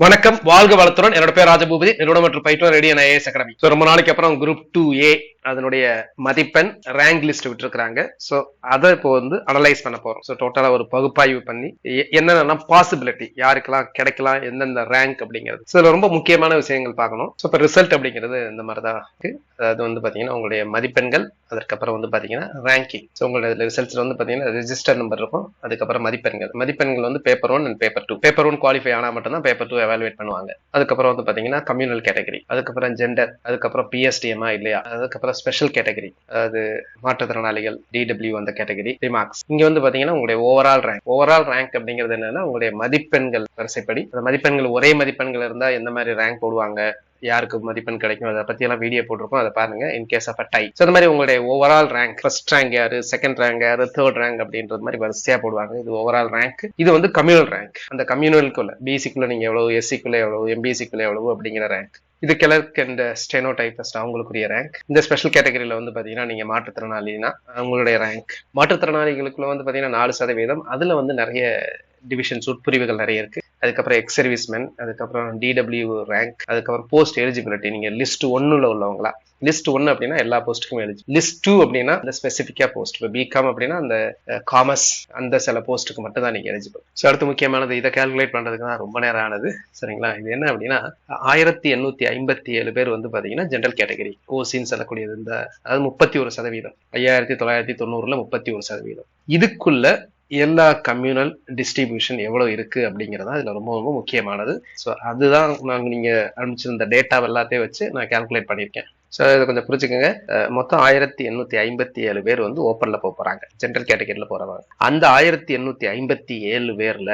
வணக்கம். வாழ்க வளத்துடன். என்னோட பேர் ராஜபூபதி. நிறுவனம் மற்றும் பயிற்று ரெடி ஐஏஎஸ் அகாடமி ஸோ ரொம்ப நாளைக்கு அப்புறம் குரூப் டூ ஏ அதனுடைய மதிப்பெண் ரேங்க் லிஸ்ட் விட்டுருக்காங்க ஸோ அதை இப்போ வந்து அனலைஸ் பண்ண போறோம். ஸோ டோட்டலாக ஒரு பகுப்பாய்வு பண்ணி எ- என்னென்ன பாசிபிலிட்டி யாருக்கெல்லாம் கிடைக்கலாம் எந்தெந்த ரேங்க் அப்படிங்கிறது. ஸோ ரொம்ப முக்கியமான விஷயங்கள் பார்க்கணும். ஸோ இப்போ ரிசல்ட் அப்படிங்கிறது இந்த மாதிரி தான் இருக்கு. அதாவது வந்து பார்த்தீங்கன்னா உங்களுடைய மதிப்பெண்கள் அதுக்கப்புறம் வந்து பார்த்தீங்கன்னா ரேங்கிங் ஸோ உங்களுடைய ரிசல்ட்ஸ்ல வந்து பார்த்தீங்கன்னா ரெஜிஸ்டர் நம்பர் இருக்கும். அதுக்கப்புறம் மதிப்பெண்கள். மதிப்பெண்கள் வந்து paper one and paper two paper one qualify ஆனால் மட்டும்தான் பேப்பர் டூ எவாலுவேட் பண்ணுவாங்க. அதுக்கப்புறம் வந்து பாத்தீங்கன்னா கம்யூனல் கேட்டகரி அதுக்கப்புறம் ஜெண்டர் அதுக்கப்புறம் பிஎஸ்டிஎம்மா இல்லையா? அதுக்கப்புறம் ஸ்பெஷல் கேட்டகரி அதாவது மாற்றுத்திறனாளிகள் டிடபிள்யூ அந்த கேட்டகரி ரிமார்க்ஸ் இங்க வந்து பாத்தீங்கன்னா உங்களுடைய ஓவரால் ரேங்க் ஓவரால் ரேங்க் அப்படிங்கிறது என்னன்னா உங்களுடைய மதிப்பெண்கள் வரிசைப்படி. அந்த மதிப்பெண்கள் ஒரே மதிப்பெண்கள் இருந்தா எந்த மாதிரி ரேங்க் போடுவாங்க? யாருக்கு மதிப்பெண் கிடைக்கும் அதை பத்தி எல்லாம் வீடியோ போட்டிருக்கோம். அதை பாருங்க in case of a tie so அந்த மாதிரி உங்களுடைய ஓவரால் ரேங்க் ஃபர்ஸ்ட் ரேங்க் யாரு செகண்ட் ரேங்க் யாரு தேர்ட் ரேங்க் அப்படின்றது மாதிரி வரிசையா போடுவாங்க. இது ஓவரால் ரேங்க் இது வந்து கம்யூனல் ரேங்க் அந்த கம்யூனலுக்குள்ள பிசிக்குள்ள நீங்க எவ்வளவு எஸ்சிக்குள்ள எவ்வளவு எம்பிசிக்குள்ள எவ்வளவு அப்படிங்கிற ரேங்க் இது கிளர்க் அண்ட் ஸ்டெனோ டைப்பஸ்ட் அவங்களுக்குரிய ரேங்க் இந்த ஸ்பெஷல் கேட்டகரியில வந்து பாத்தீங்கன்னா நீங்க மாற்றுத்திறனாளினா அவங்களுடைய ரேங்க் மாற்றுத்திறனாளிகளுக்குள்ள வந்து பாத்தீங்கன்னா நாலு சதவீதம். அதுல வந்து நிறைய டிவிஷன்ஸ் உட்பிரிவுகள் நிறைய இருக்கு. அதுக்கப்புறம் எக்ஸ் சர்வீஸ்மேன் அதுக்கப்புறம் டிடபிள்யூ ரேங்க் அதுக்கப்புறம் போஸ்ட் எலிஜிபிலிட்டி நீங்க லிஸ்ட் ஒன்னுல உள்ளவங்களா? லிஸ்ட் ஒன்று அப்படின்னா எல்லா போஸ்ட்டுக்கும் எலிஜிபிள் லிஸ்ட் டூ அப்படின்னா அந்த ஸ்பெசிஃபிக்காக போஸ்ட் இப்போ பிகாம் அப்படின்னா அந்த காமர்ஸ் அந்த சில போஸ்ட்டுக்கு மட்டும் தான் நீங்க எலிஜிபிள் ஸோ அடுத்து முக்கியமானது இதை கால்குலேட் பண்றதுக்கு தான் ரொம்ப நேரம் ஆனது. சரிங்களா? இது என்ன அப்படின்னா ஆயிரத்தி எண்ணூத்தி ஐம்பத்தி ஏழு பேர் வந்து பாத்தீங்கன்னா ஜென்ரல் கேட்டகரி ஓசின்னு சொல்லக்கூடியது இந்த அதாவது முப்பத்தி ஒரு சதவீதம். ஐயாயிரத்தி தொள்ளாயிரத்தி தொண்ணூறுல முப்பத்தி ஒரு சதவீதம். இதுக்குள்ள எல்லா கம்யூனல் டிஸ்ட்ரிபியூஷன் எவ்வளவு இருக்கு அப்படிங்கிறது தான் இதுல ரொம்ப ரொம்ப முக்கியமானது. ஸோ அதுதான் நாங்க நீங்க அனுப்பிச்சிருந்த டேட்டா எல்லாத்தையும் வச்சு நான் கால்குலேட் பண்ணியிருக்கேன். ஸோ இதை கொஞ்சம் புரிச்சுக்கோங்க மொத்தம் ஆயிரத்தி எண்ணூத்தி ஐம்பத்தி ஏழு பேர் வந்து ஓப்பன்ல போக போறாங்க. ஜென்ரல் கேட்டகரியில போறவங்க. அந்த ஆயிரத்தி எண்ணூத்தி ஐம்பத்தி ஏழு பேர்ல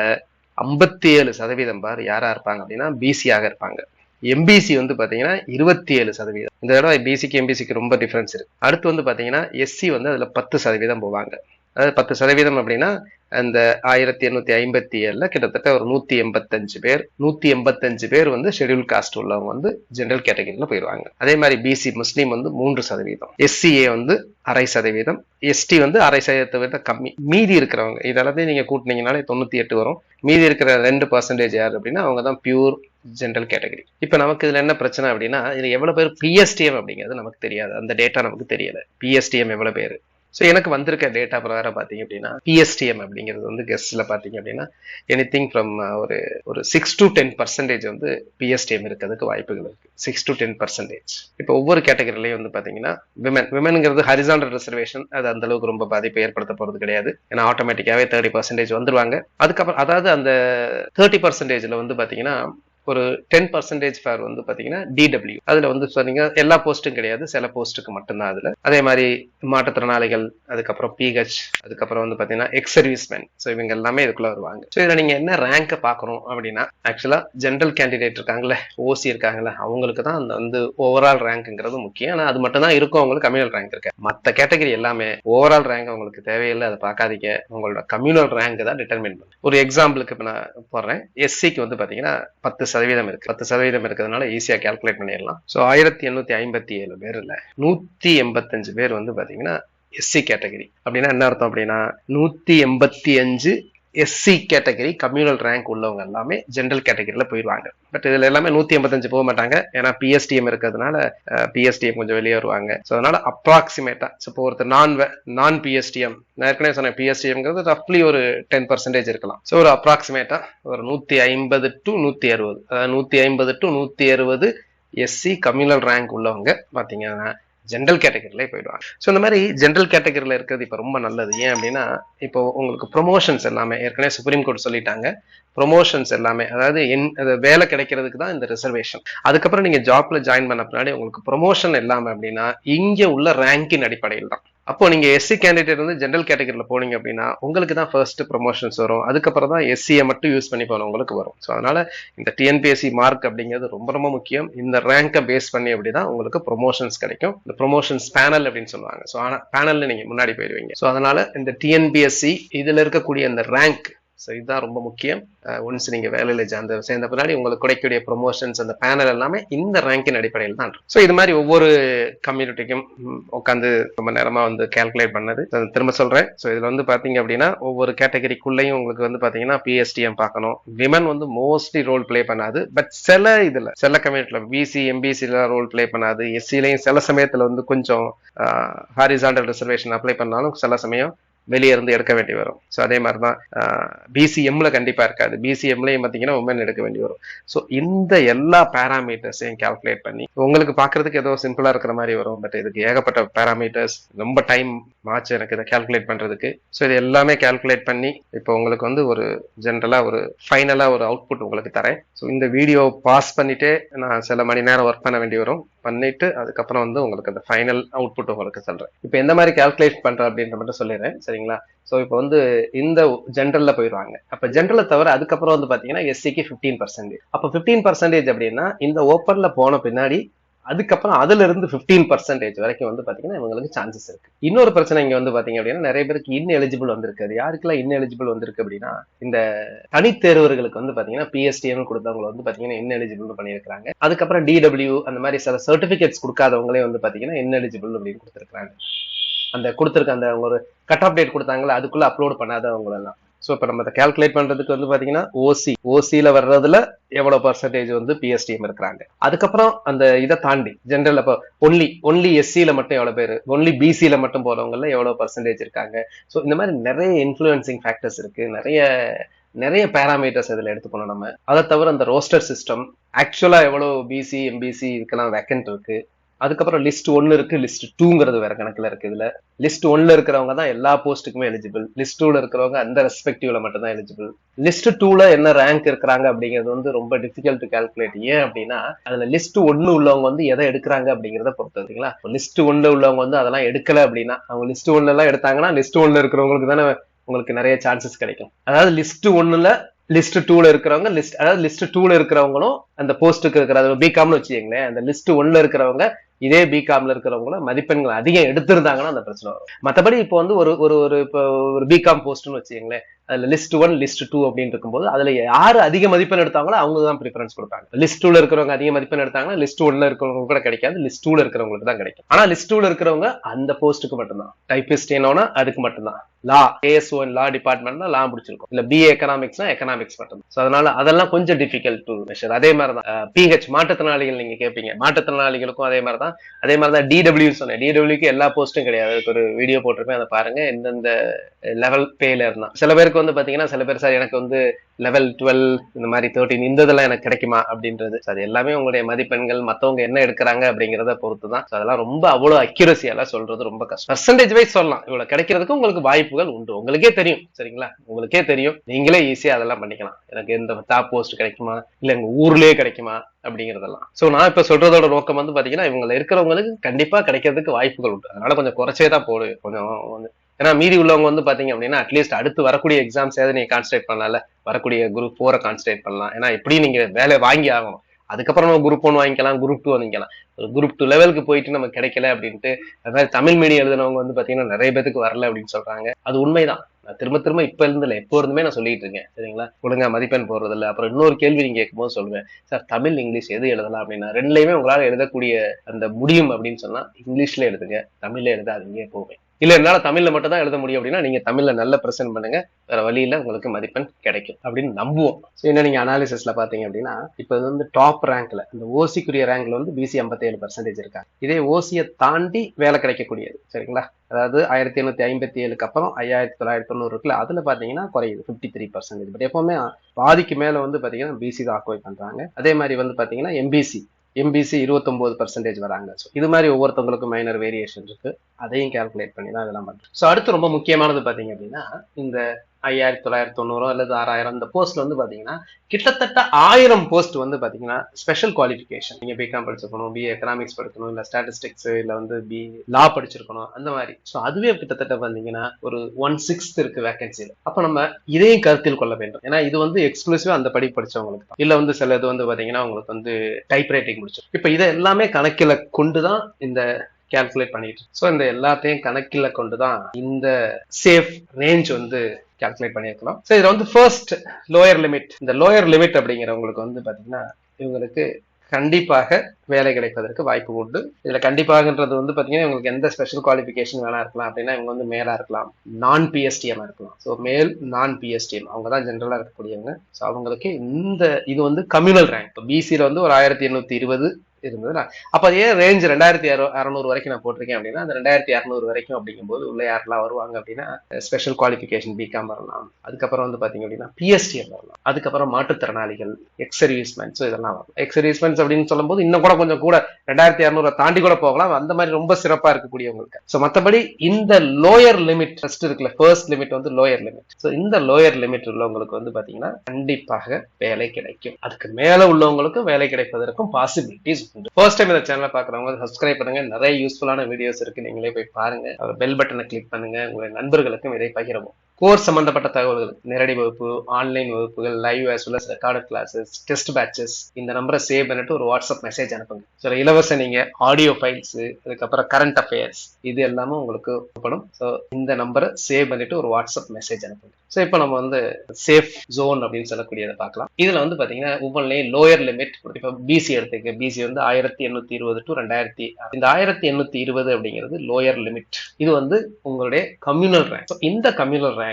ஐம்பத்தி ஏழு சதவீதம் பேர் யாரா இருப்பாங்க அப்படின்னா பிசியாக இருப்பாங்க. எம்பிசி வந்து பாத்தீங்கன்னா இருபத்தி ஏழு சதவீதம். இந்த தடவை பிசிக்கு எம்பிசிக்கு ரொம்ப டிஃபரன்ஸ் இருக்கு. அடுத்து வந்து பாத்தீங்கன்னா எஸ்சி வந்து அதுல பத்து சதவீதம் போவாங்க. அதாவது பத்து சதவீதம் அப்படின்னா அந்த ஆயிரத்தி எண்ணூத்தி ஐம்பத்தி ஏழுல கிட்டத்தட்ட ஒரு நூத்தி எண்பத்தஞ்சு பேர் நூத்தி எண்பத்தஞ்சு பேர் வந்து ஷெட்யூல் காஸ்ட் உள்ளவங்க வந்து ஜென்ரல் கேட்டகரியில போயிடுவாங்க. அதே மாதிரி பிசி முஸ்லீம் வந்து மூன்று சதவீதம் எஸ்சிஏ வந்து அரை சதவீதம் எஸ்டி வந்து அரை சதவீதத்தை விட கம்மி. மீதி இருக்கிறவங்க இதெல்லாத்தையும் நீங்க கூட்டினீங்கனாலே தொண்ணூத்தி எட்டு வரும். மீதி இருக்கிற ரெண்டு பர்சன்டேஜ் யார் அப்படின்னா அவங்க தான் பியூர் ஜென்ரல் கேட்டகரி இப்போ நமக்கு இதில் என்ன பிரச்சனை அப்படின்னா இதில் எவ்வளோ பேர் பிஎஸ்டிஎம் அப்படிங்கிறது நமக்கு தெரியாது. அந்த டேட்டா நமக்கு தெரியல. பிஎஸ்டிஎம் எவ்வளோ பேர்? ஸோ எனக்கு வந்திருக்க டேட்டா பிரகாரம் பார்த்தீங்க அப்படின்னா பிஎஸ்டிஎம் அப்படிங்கிறது வந்து கெஸ்ட்ல பார்த்தீங்க அப்படின்னா எனி திங் ஃப்ரம் ஒரு ஒரு சிக்ஸ் டு டென் பர்சன்டேஜ் வந்து பிஎஸ்டிஎம் இருக்கிறதுக்கு வாய்ப்புகள் இருக்கு. சிக்ஸ் டு டென் பர்சன்டேஜ் இப்போ ஒவ்வொரு கேட்டகரிலையும் வந்து பார்த்தீங்கன்னா விமன் விமனுங்கிறது ஹரிசாண்டல் ரிசர்வேஷன் அது அந்த அளவுக்கு ரொம்ப பாதிப்பு ஏற்படுத்த போறது கிடையாது. ஏன்னா ஆட்டோமேட்டிக்காவே தேர்ட்டி பர்சன்டேஜ் வந்துருவாங்க. அதுக்கப்புறம் அதாவது அந்த தேர்ட்டி பர்சன்டேஜ்ல வந்து பார்த்தீங்கன்னா ஒரு டென் பர்சன்டேஜ் ஃபேர் வந்து பார்த்தீங்கன்னா டிடபிள்யூ அதில் வந்து சொன்னீங்க எல்லா போஸ்ட்டும் கிடையாது. சில போஸ்ட்டுக்கு மட்டும்தான் அதில். அதே மாதிரி மாற்றுத்திறனாளிகள் அதுக்கப்புறம் பிஹெச் அதுக்கப்புறம் வந்து பார்த்தீங்கன்னா எக்ஸ் சர்வீஸ்மேன் ஸோ இவங்க எல்லாமே இதுக்குள்ள வருவாங்க. ஸோ இதில் நீங்கள் என்ன ரேங்கை பார்க்கணும் அப்படின்னா ஆக்சுவலாக ஜென்ரல் கேண்டிடேட் இருக்காங்கல்ல ஓசி இருக்காங்கல்ல அவங்களுக்கு தான் அந்த வந்து ஓவரால் ரேங்க்ங்கிறது முக்கியம். ஆனால் அது மட்டும் தான் இருக்கும் அவங்களுக்கு கம்யூனல் ரேங்க் இருக்கு. மற்ற கேட்டகரி எல்லாமே ஓவரால் ரேங்க் அவங்களுக்கு தேவையில்லை. அதை பார்க்காதீங்க. உங்களோட கம்யூனல் ரேங்க் தான் டிட்டர்மின் பண்ணும். ஒரு எக்ஸாம்பிளுக்கு இப்போ நான் போடுறேன் எஸ்சிக்கு வந்து பார்த்தீங்கன்னா பத்து சதவீதம் இருக்கு. பத்து சதவீதம் இருக்கிறதுனால ஈஸியா கால்குலேட் பண்ணிடலாம். ஸோ ஆயிரத்தி எண்ணூத்தி ஐம்பத்தி ஏழு பேர்ல நூத்தி எண்பத்தஞ்சு பேர் வந்து பாத்தீங்கன்னா எஸ்சி கேட்டகரி அப்படின்னா என்ன அர்த்தம் அப்படின்னா நூத்தி எண்பத்தி அஞ்சு எஸ்சி கேட்டகரி கம்யூனல் ரேங்க் உள்ளவங்க எல்லாமே ஜென்ரல் கேட்டகரியில் போயிடுவாங்க. பட் இதில் எல்லாமே நூற்றி ஐம்பத்தஞ்சு போக மாட்டாங்க. ஏன்னா பிஎஸ்டிஎம் இருக்கிறதுனால பிஎஸ்டிஎம் கொஞ்சம் வெளியே வருவாங்க. ஸோ அதனால ஸோ இப்போ ஒருத்தர் நான் நான் பிஎஸ்டிஎம் நான் ஏற்கனவே சொன்னேன் பிஎஸ்டிஎம்ங்கிறது ரஃப்லி ஒரு டென் பர்சன்டேஜ் இருக்கலாம். ஸோ ஒரு அப்ராக்சிமேட்டாக ஒரு நூற்றி ஐம்பது டு நூற்றி அறுபது அதாவது நூற்றி ஐம்பது டு நூற்றி அறுபது எஸ்சி கம்யூனல் ரேங்க் உள்ளவங்க பார்த்தீங்கன்னா ஜென்ரல் கேட்டகரியிலே போயிடுவாங்க. ஸோ இந்த மாதிரி ஜென்ரல் கேட்டகரியில் இருக்கிறது இப்போ ரொம்ப நல்லது. ஏன் அப்படின்னா இப்போ உங்களுக்கு ப்ரொமோஷன்ஸ் எல்லாமே ஏற்கனவே சுப்ரீம் கோர்ட் சொல்லிட்டாங்க. ப்ரொமோஷன்ஸ் எல்லாமே அதாவது என் அது வேலை கிடைக்கிறதுக்கு தான் இந்த ரிசர்வேஷன் அதுக்கப்புறம் நீங்க ஜாப்ல ஜாயின் பண்ண பின்னாடி உங்களுக்கு ப்ரொமோஷன் இல்லாம அப்படின்னா இங்கே உள்ள ரேங்கின் அடிப்படையில் தான். அப்போ நீங்க எஸ்சி கேண்டிடேட் வந்து ஜென்ரல் கேட்டகரியில போனீங்க அப்படின்னா உங்களுக்கு தான் ஃபர்ஸ்ட் ப்ரொமோஷன்ஸ் வரும். அதுக்கப்புறம் தான் எஸ்சியை மட்டும் யூஸ் பண்ணி போனவங்களுக்கு வரும். ஸோ அதனால இந்த டிஎன்பிஎஸ்சி மார்க் அப்படிங்கிறது ரொம்ப ரொம்ப முக்கியம். இந்த ரேங்கை பேஸ் பண்ணி அப்படிதான் உங்களுக்கு ப்ரொமோஷன்ஸ் கிடைக்கும். இந்த ப்ரொமோஷன்ஸ் பேனல் அப்படின்னு சொல்லுவாங்க. ஸோ ஆனால் பேனல்ல நீங்க முன்னாடி போயிடுவீங்க. ஸோ அதனால இந்த டிஎன்பிஎஸ்சி இதுல இருக்கக்கூடிய இந்த ரேங்க் ஸோ இதுதான் ரொம்ப முக்கியம். Uh, ஒன்ஸ் நீங்கள் வேலையில சேர்ந்த சேர்ந்த பின்னாடி உங்களுக்கு கிடைக்கக்கூடிய ப்ரொமோஷன்ஸ் அந்த பேனல் எல்லாமே இந்த ரேங்கின் அடிப்படையில் தான் ஸோ இது மாதிரி ஒவ்வொரு கம்யூனிட்டிக்கும் உட்காந்து ரொம்ப நேரமாக வந்து கால்குலேட் பண்ணது. திரும்ப சொல்கிறேன் ஸோ இதில் வந்து பார்த்தீங்க அப்படின்னா ஒவ்வொரு கேட்டகரிக்குள்ளேயும் உங்களுக்கு வந்து பார்த்தீங்கன்னா பிஎஸ்டிஎம் பார்க்கணும். விமன் வந்து மோஸ்ட்லி ரோல் ப்ளே பண்ணாது. பட் சில இதில் சில கம்யூனிட்டியில் பிசி எம்பிசிலாம் ரோல் ப்ளே பண்ணாது. எஸ்சிலையும் சில சமயத்தில் வந்து கொஞ்சம் ஹாரிசாண்டல் ரிசர்வேஷன் அப்ளை பண்ணாலும் சில சமயம் வெளியே இருந்து எடுக்க வேண்டி வரும். ஸோ அதே மாதிரி தான் பிசிஎம்ல கண்டிப்பாக இருக்காது. பிசிஎம்லையும் பார்த்தீங்கன்னா உமன் எடுக்க வேண்டி வரும். ஸோ இந்த எல்லா பேராமீட்டர்ஸையும் கால்குலேட் பண்ணி உங்களுக்கு பார்க்கறதுக்கு ஏதோ சிம்பிளாக இருக்கிற மாதிரி வரும். பட் இதுக்கு ஏகப்பட்ட பேராமீட்டர்ஸ் ரொம்ப டைம் ஆச்சு எனக்கு இதை கால்குலேட் பண்ணுறதுக்கு ஸோ இது எல்லாமே கால்குலேட் பண்ணி இப்போ உங்களுக்கு வந்து ஒரு ஜென்ரலாக ஒரு ஃபைனலாக ஒரு அவுட்புட் உங்களுக்கு தரேன். ஸோ இந்த வீடியோ பாஸ் பண்ணிட்டே நான் சில மணி நேரம் ஒர்க் பண்ண வேண்டி வரும். பண்ணிட்டு அதுக்கப்புறம் வந்து உங்களுக்கு அந்த ஃபைனல் அவுட்புட் உங்களுக்கு சொல்றேன். இப்போ எந்த மாதிரி கால்குலேட் பண்றேன் அப்படின்ற மட்டும் சொல்லிடுறேன் சரிங்களா? ஸோ இப்போ வந்து இந்த ஜென்ரல்ல போயிடுவாங்க. அப்போ ஜென்ரலை தவிர அதுக்கப்புறம் வந்து பாத்தீங்கன்னா எஸ்சிக்கு ஃபிஃப்டீன் பர்சன்டேஜ் அப்போ ஃபிஃப்டீன் பர்சன்டேஜ் அப்படின்னா இந்த ஓப்பன்ல போன பின்னாடி அதுக்கப்புறம் அதுல இருந்து பிப்டீன் பர்சன்டேஜ் வரைக்கும் வந்து பாத்தீங்கன்னா இவங்களுக்கு சான்சஸ் இருக்கு. இன்னொரு பிரச்சனை இங்க வந்து பாத்தீங்க அப்படின்னா நிறைய பேருக்கு இன் எலிஜிபிள் வந்திருக்கு. அது யாருக்கெல்லாம் இன் எலிஜிபிள் வந்திருக்கு அப்படின்னா இந்த தனித்தேர்வர்களுக்கு வந்து பாத்தீங்கன்னா பிஎஸ்டிஎம் கொடுத்தவங்க வந்து பாத்தீங்கன்னா இன் எலிஜிபிள் பண்ணியிருக்காங்க அதுக்கப்புறம் டிடபிள்யூ அந்த மாதிரி சில சர்டிபிகேட்ஸ் கொடுக்காதவங்களே வந்து பாத்தீங்கன்னா இன் எலிஜிபிள் அப்படின்னு கொடுத்துருக்காங்க அந்த கொடுத்துருக்க அந்த ஒரு கட் ஆஃப் டேட் கொடுத்தாங்களா அதுக்குள்ள அப்லோட் பண்ணாதவங்க எல்லாம் ஸோ இப்போ நம்ம இதை கால்குலேட் பண்றதுக்கு வந்து பாத்தீங்கன்னா ஓசி ஓசியில் வர்றதுல எவ்வளோ பர்சன்டேஜ் வந்து பிஎஸ்டிஎம் இருக்கிறாங்க. அதுக்கப்புறம் அந்த இதை தாண்டி ஜென்ரல் இப்போ ஒன்லி ஒன்லி எஸ்சியில மட்டும் எவ்வளோ பேர் ஒன்லி பிசியில் மட்டும் போகிறவங்கள எவ்வளவு பர்சன்டேஜ் இருக்காங்க? ஸோ இந்த மாதிரி நிறைய இன்ஃப்ளூயன்சிங் ஃபேக்டர்ஸ் இருக்கு. நிறைய நிறைய பேராமீட்டர்ஸ் இதில் எடுத்துக்கணும் நம்ம. அதை தவிர அந்த ரோஸ்டர் சிஸ்டம் ஆக்சுவலா எவ்வளவு பிசி எம்பிசி இதுக்கெல்லாம் வேக்கன்ட் இருக்கு. அதுக்கப்புறம் லிஸ்ட் ஒன்னு இருக்கு லிஸ்ட் டூங்கிறது வேற கணக்குல இருக்கு இதுல. லிஸ்ட் ஒன்ல இருக்கிறவங்க தான் எல்லா போஸ்ட்டுக்குமே எலிஜிபிள் லிஸ்ட் டூல இருக்கிறவங்க அந்த ரெஸ்பெக்டிவ்ல மட்டும் தான் எலிஜிபிள் லிஸ்ட் டூல என்ன ரேங்க் இருக்கிறாங்க அப்படிங்கிறது வந்து ரொம்ப டிஃபிகல்ட் கால்குலேட் ஏன் அப்படின்னா அதுல லிஸ்ட் ஒன்னு உள்ளவங்க வந்து எதை எடுக்கிறாங்க அப்படிங்கிறத பொறுத்ததுங்களா லிஸ்ட் ஒன்ல உள்ளவங்க வந்து அதெல்லாம் எடுக்கல அப்படின்னா அவங்க லிஸ்ட் ஒன்ல எல்லாம் எடுத்தாங்கன்னா லிஸ்ட் ஒன்ல இருக்கிறவங்களுக்கு தானே உங்களுக்கு நிறைய சான்சஸ் கிடைக்கும். அதாவது லிஸ்ட் ஒன்னுல லிஸ்ட் டூல இருக்கிறவங்க லிஸ்ட் அதாவது லிஸ்ட் டூல இருக்கிறவங்களும் அந்த போஸ்ட்டுக்கு இருக்கிற பிகாம்னு வச்சுக்கீங்களேன் அந்த லிஸ்ட் ஒன்ல இருக்கிறவங்க இதே பிகாம்ல இருக்கிறவங்கள மதிப்பெண்கள் அதிகம் எடுத்திருந்தாங்கன்னா அந்த பிரச்சனை வரும். மற்றபடி இப்போ வந்து ஒரு ஒரு ஒரு இப்போ ஒரு பிகாம் போஸ்ட்னு வச்சுக்கங்களேன். அதில் லிஸ்ட் ஒன் லிஸ்ட் டூ அப்படின்னு இருக்கும்போது அதில் யார் அதிக மதிப்பெண் எடுத்தாங்களோ அவங்க தான் ப்ரிஃபரன்ஸ் கொடுப்பாங்க லிஸ்ட் டூல இருக்கிறவங்க அதிக மதிப்பெண் எடுத்தாங்கன்னா லிஸ்ட் ஒன்ல இருக்கிறவங்க கூட கிடைக்காது லிஸ்ட் டூல இருக்கிறவங்களுக்கு தான் கிடைக்கும். ஆனால் லிஸ்ட் டூல இருக்கிறவங்க அந்த போஸ்ட்டுக்கு மட்டும்தான். டைபிஸ்ட் என்னன்னா அதுக்கு மட்டும்தான். லா ஏஎஸ்ஓ லா டிபார்ட்மெண்ட்னா லா முடிச்சிருக்கும். இல்ல பிஏ எக்கனாமிக்ஸ்னா எக்கனாமிக்ஸ் மட்டும் ஸோ அதனால அதெல்லாம் கொஞ்சம் டிஃபிகல்ட் டு மெஷர் அதே மாதிரி தான் பிஹெச் மாற்றுத்திறனாளிகள் நீங்க கேட்பீங்க மாற்றுத்திறனாளிகளுக்கும் அதே மாதிரி தான் அதே மாதிரி தான் டிடபிள்யூ சொன்னேன். டிடபிள்யூக்கு எல்லா போஸ்ட்டும் கிடையாது. அதுக்கு ஒரு வீடியோ போட்டிருப்பேன். அதை பாருங்க. எந்தெந்த லெவல் பேல இருந்தா சில பேருக்கு வந்து பாத்தீங்கன்னா சில பேர் சார் எனக்கு வந்து லெவல் டுவெல் இந்த மாதிரி தேர்ட்டின் இந்த இதெல்லாம் எனக்கு கிடைக்குமா? அப்படின்றது. அது எல்லாமே உங்களுடைய மதிப்பெண்கள் மத்தவங்க என்ன எடுக்கிறாங்க அப்படிங்கிறத பொறுத்து தான் அதெல்லாம் ரொம்ப அவ்வளவு அக்யூரசியெல்லாம் சொல்றது ரொம்ப கஷ்டம். பர்சன்டேஜ் வைஸ் சொல்லலாம். இவ்வளவு கிடைக்கிறதுக்கு உங்களுக்கு வாய்ப்புகள் உண்டு. உங்களுக்கே தெரியும். சரிங்களா? உங்களுக்கே தெரியும். நீங்களே ஈஸியா அதெல்லாம் பண்ணிக்கலாம். எனக்கு எந்த டாப் போஸ்ட் கிடைக்குமா? இல்ல எங்க ஊர்லயே கிடைக்குமா? அப்படிங்கறதெல்லாம். சோ நான் இப்ப சொல்றதோட நோக்கம் வந்து பாத்தீங்கன்னா இவங்க இருக்கிறவங்களுக்கு கண்டிப்பா கிடைக்கிறதுக்கு வாய்ப்புகள் உண்டு. அதனால கொஞ்சம் குறைச்சே தான் போடு. கொஞ்சம் வந்து ஏன்னா மீதி உள்ளவங்க வந்து பாத்தீங்க அப்படின்னா அட்லீஸ்ட் அடுத்து வரக்கூடிய எக்ஸாம்ஸ் ஏதாவது நீங்க கான்சன்ட்ரேட் பண்ணல வரக்கூடிய குரூப் ஃபோரை கான்சன்ட்ரேட் பண்ணலாம். ஏன்னா எப்படி நீங்க வேலை வாங்கி ஆகணும். அதுக்கப்புறம் நம்ம குரூப் ஒன் வாங்கிக்கலாம் குரூப் டூ வாங்கிக்கலாம். ஒரு குரூப் டூ லெவலுக்கு போயிட்டு நம்ம கிடைக்கல அப்படின்ட்டு அதாவது தமிழ் மீடியம் எழுதினவங்க வந்து பாத்தீங்கன்னா நிறைய பேத்துக்கு வரல அப்படின்னு சொல்றாங்க. அது உண்மைதான். நான் திரும்ப திரும்ப இப்ப இருந்து எப்போ இருந்துமே நான் சொல்லிட்டு இருக்கேன். சரிங்களா? ஒழுங்கா மதிப்பெண் போடுறது இல்லை அப்புறம் இன்னொரு கேள்வி நீங்க கேட்கும்போது சொல்லுவேன். சார் தமிழ் இங்கிலீஷ் எது எழுதலாம் அப்படின்னா ரெண்டுலையுமே உங்களால எழுதக்கூடிய அந்த முடியும் அப்படின்னு சொன்னா இங்கிலீஷ்ல எழுதுங்க தமிழ்ல எழுதாதீங்க போவேன் இல்ல என்னால தமிழ்ல மட்டும் தான் எழுத முடியும் அப்படின்னா நீங்க தமிழ்ல நல்ல பிரசன்ட் பண்ணுங்க. வேற வழியில உங்களுக்கு மதிப்பெண் கிடைக்கும் அப்படின்னு நம்புவோம். ஸோ என்ன நீங்க அனாலிசிஸ்ல பாத்தீங்க அப்படின்னா இப்ப இது வந்து டாப் ரேங்க்ல இந்த ஓசிக்குரிய ரேங்க்ல வந்து பிசி ஐம்பத்தி ஏழு பர்சன்டேஜ் இருக்காங்க இதே ஓசியை தாண்டி வேலை கிடைக்கக்கூடியது சரிங்களா? அதாவது ஆயிரத்தி எண்ணூத்தி ஐம்பத்தி ஏழுக்கு அப்புறம் ஐயாயிரத்தி தொள்ளாயிரத்தி தொண்ணூறு இருக்குல்ல அதுல பாத்தீங்கன்னா குறையுது ஃபிஃப்டி த்ரீ பர்சன்டேஜ் பட் எப்பவுமே பாதிக்கு மேல வந்து பாத்தீங்கன்னா பிசி தான் ஆக்குவை பண்றாங்க. அதே மாதிரி வந்து பாத்தீங்கன்னா எம்பிசி எம்பிசி இருபத்தொம்போது பர்சன்டேஜ் வராங்க. ஸோ இது மாதிரி ஒவ்வொருத்தவங்களுக்கும் மைனர் வேரியேஷன் இருக்கு. அதையும் கேல்குலேட் பண்ணி தான் இதெல்லாம் பண்றோம். ஸோ அடுத்து ரொம்ப முக்கியமானது பார்த்தீங்க அப்படின்னா இந்த ஐயாயிரத்தி தொள்ளாயிரத்தி தொண்ணூறோ அல்லது ஆறாயிரம். இந்த போஸ்ட்ல வந்து பாத்தீங்கன்னா கிட்டத்தட்ட ஆயிரம் போஸ்ட் வந்து பாத்தீங்கன்னா ஸ்பெஷல் குவாலிஃபிகேஷன் நீங்க பிகாம் படிச்சிருக்கணும் பி எக்கனாமிக்ஸ் படிக்கணும் இல்ல ஸ்டாட்டிஸ்டிக்ஸ் இல்ல வந்து பி லா படிச்சிருக்கணும் அந்த மாதிரி. ஸோ அதுவே கிட்டத்தட்ட பாத்தீங்கன்னா ஒரு ஒன் சிக்ஸ்த் இருக்கு வேகன்சியில அப்ப நம்ம இதையும் கருத்தில் கொள்ள வேண்டும். ஏன்னா இது வந்து எக்ஸ்க்ளூசிவா அந்த படிப்பு படிச்சவங்களுக்கு தான். இல்ல வந்து சில இது வந்து பாத்தீங்கன்னா உங்களுக்கு வந்து டைப் ரைட்டிங் முடிச்சிருக்கும் இப்ப இதை எல்லாமே கணக்கில கொண்டுதான் இந்த கால்குலேட் பண்ணிட்டு. ஸோ இந்த எல்லாத்தையும் கணக்கில் கொண்டு தான் இந்த சேஃப் ரேஞ்ச் வந்து கால்குலேட் பண்ணியிருக்கலாம் ஸோ இதில் வந்து ஃபர்ஸ்ட் லோயர் லிமிட் இந்த லோயர் லிமிட் அப்படிங்கிறவங்களுக்கு வந்து பார்த்தீங்கன்னா இவங்களுக்கு கண்டிப்பாக வேலை கிடைப்பதற்கு வாய்ப்பு உண்டு. இதுல கண்டிப்பாகன்றது வந்து பாத்தீங்கன்னா இவங்களுக்கு எந்த ஸ்பெஷல் குவாலிஃபிகேஷன் வேணா இருக்கலாம். அப்படின்னா இவங்க வந்து மேலா இருக்கலாம். நான் பிஎஸ்டிஎம் இருக்கலாம். ஸோ மேல் நான் பிஎஸ்டிஎம் அவங்க தான் ஜென்ரலா இருக்கக்கூடியவங்க. ஸோ அவங்களுக்கு இந்த இது வந்து கம்யூனல் ரேங்க் பிசியில் வந்து ஒரு ஆயிரத்தி எண்ணூத்தி இருபது இருந்ததுன்னா அப்போ ஏன் ரேஞ்ச் ரெண்டாயிரத்தி அறுநூறு வரைக்கும் நான் போட்டிருக்கேன் அப்படின்னா அந்த ரெண்டாயிரத்தி அறுநூறு வரைக்கும் அப்படிங்கும்போது உள்ள யாரெல்லாம் வருவாங்க அப்படின்னா ஸ்பெஷல் குவாலிஃபிகேஷன் பிகாம் வரலாம். அதுக்கப்புறம் வந்து பாத்தீங்க அப்படின்னா பிஎஸ்டிஎம் வரலாம். அதுக்கப்புறம் மாற்றுத்திறனாளிகள் எக்ஸ் சர்வீஸ்மென்ஸ் இதெல்லாம் வரலாம். எக்ஸ் சர்வீஸ்மென்ஸ் அப்படின்னு சொல்லும்போது இன்னும் கூட கொஞ்சம் கூட ரெண்டாயிரத்தி இரநூறு தாண்டி கூட போகலாம். அந்த மாதிரி ரொம்ப சிறப்பா இருக்கக்கூடியவங்களுக்கு. ஸோ மற்றபடி இந்த லோயர் லிமிட் ஃபர்ஸ்ட் இருக்குல்ல ஃபர்ஸ்ட் லிமிட் வந்து லோயர் லிமிட் ஸோ இந்த லோயர் லிமிட் உள்ளவங்களுக்கு வந்து பாத்தீங்கன்னா கண்டிப்பாக வேலை கிடைக்கும். அதுக்கு மேல உள்ளவங்களுக்கும் வேலை கிடைப்பதற்கும் பாசிபிலிட்டிஸ் உண்டு ஃபர்ஸ்ட் டைம் இந்த சேனலை பாக்குறவங்க சப்ஸ்கிரைப் பண்ணுங்க. நிறைய யூஸ்ஃபுல்லான வீடியோஸ் இருக்கு. நீங்களே போய் பாருங்க. பெல் பட்டனை கிளிக் பண்ணுங்க. உங்களுடைய நண்பர்களுக்கும் இதை பகிரவும். கோர்ஸ் சம்பந்தப்பட்ட தகவல்கள் நேரடி வகுப்பு ஆன்லைன் வகுப்புகள் live as well as recorded classes test batches இந்த நம்பரை சேவ் பண்ணிட்டு ஒரு வாட்ஸ்அப் மெசேஜ் அனுப்புங்க. ஸோ இலவச நீங்க ஆடியோ ஃபைல்ஸ் அதுக்கப்புறம் கரண்ட் அஃபேர்ஸ் இது எல்லாமே உங்களுக்கு படும் ஸோ இந்த நம்பரை சேவ் பண்ணிட்டு ஒரு வாட்ஸ்அப் மெசேஜ் அனுப்புங்க. ஸோ இப்போ நம்ம வந்து சேஃப் ஜோன் அப்படின்னு சொல்லக்கூடியதை பார்க்கலாம். இதுல வந்து பாத்தீங்கன்னா ஒவ்வொன்றிலையும் லோயர் லிமிட் இப்போ பிசி எடுத்துக்க பிசி வந்து ஆயிரத்தி எண்ணூத்தி இருபது டு ரெண்டாயிரத்தி இந்த ஆயிரத்தி எண்ணூத்தி இருபது அப்படிங்கிறது லோயர் லிமிட் இது வந்து உங்களுடைய கம்யூனல் ரேங்க் இந்த கம்யூனல் ரேங்க்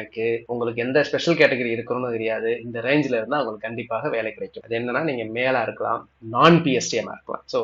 உங்களுக்கு எந்த ஸ்பெஷல் கேட்டகரி இருக்கணும்னு தெரியாது. இந்த ரேஞ்சில் இருந்தால் உங்களுக்கு கண்டிப்பாக வேலை கிடைக்கும். அது என்னன்னா நீங்கள் மேலாக இருக்கலாம் நான் பிஎஸ்டிஎமாக இருக்கலாம். ஸோ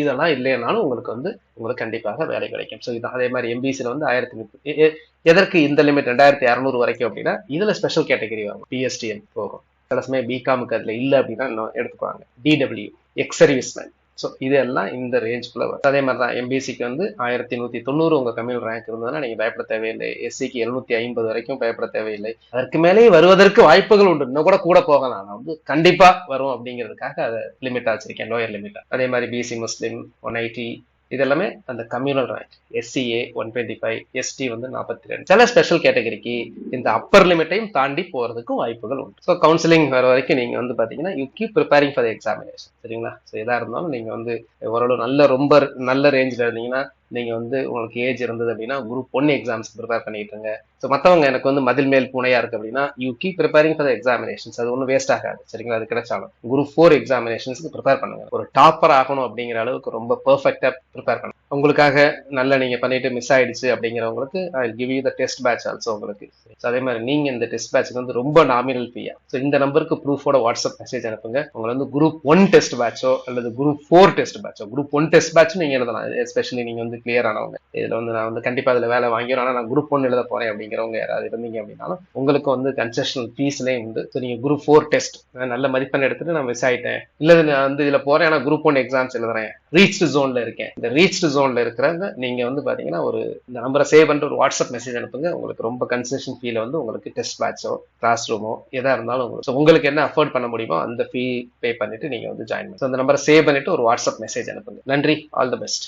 இதெல்லாம் இல்லைனாலும் உங்களுக்கு வந்து உங்களுக்கு கண்டிப்பாக வேலை கிடைக்கும். ஸோ இது அதே மாதிரி எம்பிசியில் வந்து ஆயிரத்தி முப்பது எதற்கு இந்த லிமிட் ரெண்டாயிரத்தி இரநூறு வரைக்கும் அப்படின்னா இதில் ஸ்பெஷல் கேட்டகரி வரும். பிஎஸ்டிஎம் போகும். சில சமயம் பிகாமுக்கு அதில் இல்லை அப்படின்னா இன்னும் எடுத்துக்குவாங்க. டிடபிள்யூ எக்ஸ் சர்வீஸ்மேன் ஸோ இதெல்லாம் இந்த ரேஞ்சுக்குள்ளே வரும். அதே மாதிரி தான் எம்பிசிக்கு வந்து ஆயிரத்தி நூத்தி தொண்ணூறு உங்க கம்மியூல் ரேங்க் இருந்ததுன்னா நீங்க பயப்பட தேவையில்லை. எஸ்சிக்கு எழுநூத்தி ஐம்பது வரைக்கும் பயப்பட தேவையில்லை. அதற்கு மேலே வருவதற்கு வாய்ப்புகள் உண்டு. இன்னும் கூட கூட போகலாம். நான் வந்து கண்டிப்பா வரும் அப்படிங்கிறதுக்காக அதை லிமிட்டாக வச்சிருக்கேன். லோயர் லிமிட்டாக அதே மாதிரி பிசி முஸ்லீம் ஒன் எயிட்டி இதெல்லாமே அந்த communal rank SCA one twenty five ST வந்து நாற்பத்தி ரெண்டு. சில ஸ்பெஷல் கேட்டகரிக்கு இந்த அப்பர் லிமிட்டையும் தாண்டி போகிறதுக்கும் வாய்ப்புகள் உண்டு. ஸோ கவுன்சிலிங் வர வரைக்கும் நீங்கள் வந்து பார்த்தீங்கன்னா you keep preparing for examination சரிங்களா? ஸோ எதாக இருந்தாலும் நீங்கள் வந்து ஓரளவு நல்ல ரொம்ப நல்ல ரேஞ்சில் இருந்தீங்கன்னா நீங்க வந்து உங்களுக்கு ஏஜ் இருந்தது அப்படின்னா குரூப் ஒன் எக்ஸாம்ஸ் ப்ரிப்பேர் பண்ணிட்டு இருங்க. ஸோ மற்றவங்க எனக்கு வந்து மதில் மேல் பூனையா இருக்கு அப்படின்னா you keep preparing for examinations அது ஒன்றும் வேஸ்ட் ஆகாது. சரிங்களா? அது கிடைச்சாலும். குரூப் ஃபோர் எக்ஸாமினேஷன்ஸ்க்கு ப்ரிப்பேர் பண்ணுங்க. ஒரு டாப்பர் ஆகணும் அப்படிங்கிற அளவுக்கு ரொம்ப பெர்ஃபெக்டா ப்ரிப்பேர் பண்ணுங்க உங்களுக்காக நல்லா நீங்கள் பண்ணிட்டு மிஸ் ஆயிடுச்சு அப்படிங்கிறவங்களுக்கு I give you the test batch also உங்களுக்கு. ஸோ அதே மாதிரி நீங்கள் இந்த டெஸ்ட் பேட்ச்க்கு வந்து ரொம்ப நாமினல் ஃபீயா ஸோ இந்த நம்பருக்கு ப்ரூஃபோட வாட்ஸ்அப் மெசேஜ் அனுப்புங்க. உங்களை வந்து குரூப் ஒன் டெஸ்ட் பேட்சோ அல்லது குரூப் ஃபோர் டெஸ்ட் பேட்சோ குரூப் ஒன் டெஸ்ட் பேட்ச் நீங்கள் எழுதலாம். எஸ்பெஷலி நீங்கள் வந்து கிளியர் ஆனவங்க. இதில் வந்து நான் வந்து கண்டிப்பாக அதில் வேலை வாங்கிடும் ஆனால் நான் குரூப் ஒன் எழுத போகிறேன் அப்படிங்கிறவங்க யாராவது இருந்தீங்க அப்படின்னாலும் உங்களுக்கு வந்து கன்செஷனல் ஃபீஸ்லேயே உண்டு. ஸோ நீங்கள் குரூப் ஃபோர் டெஸ்ட் நல்ல மதிப்பெண் எடுத்துட்டு நான் மிஸ் ஆயிட்டேன். இல்லை நான் வந்து இதில் போகிறேன் ஆனால் குரூப் ஒன் எக்ஸாம்ஸ் எழுதுறேன். ரீச்டு ஜோனில் இருக்கேன். இந்த ரீச்டு ஜோனில் இருக்கிறவங்க நீங்க வந்து பாத்தீங்கன்னா ஒரு இந்த நம்பரை சேவ் பண்ணுற ஒரு வாட்ஸ்அப் மெசேஜ் அனுப்புங்க. உங்களுக்கு ரொம்ப கன்செஷன் ஃபீல வந்து உங்களுக்கு டெஸ்ட் பேட்சோ கிளாஸ் ரூமோ எதா இருந்தாலும் உங்களுக்கு. ஸோ உங்களுக்கு என்ன அஃபோர்ட் பண்ண முடியுமோ அந்த ஃபீ பே பண்ணிட்டு நீங்க வந்து ஜாயின் பண்ணுங்க ஸோ அந்த நம்பரை சேவ் பண்ணிட்டு ஒரு வாட்ஸ்அப் மெசேஜ் அனுப்புங்க. நன்றி. All the best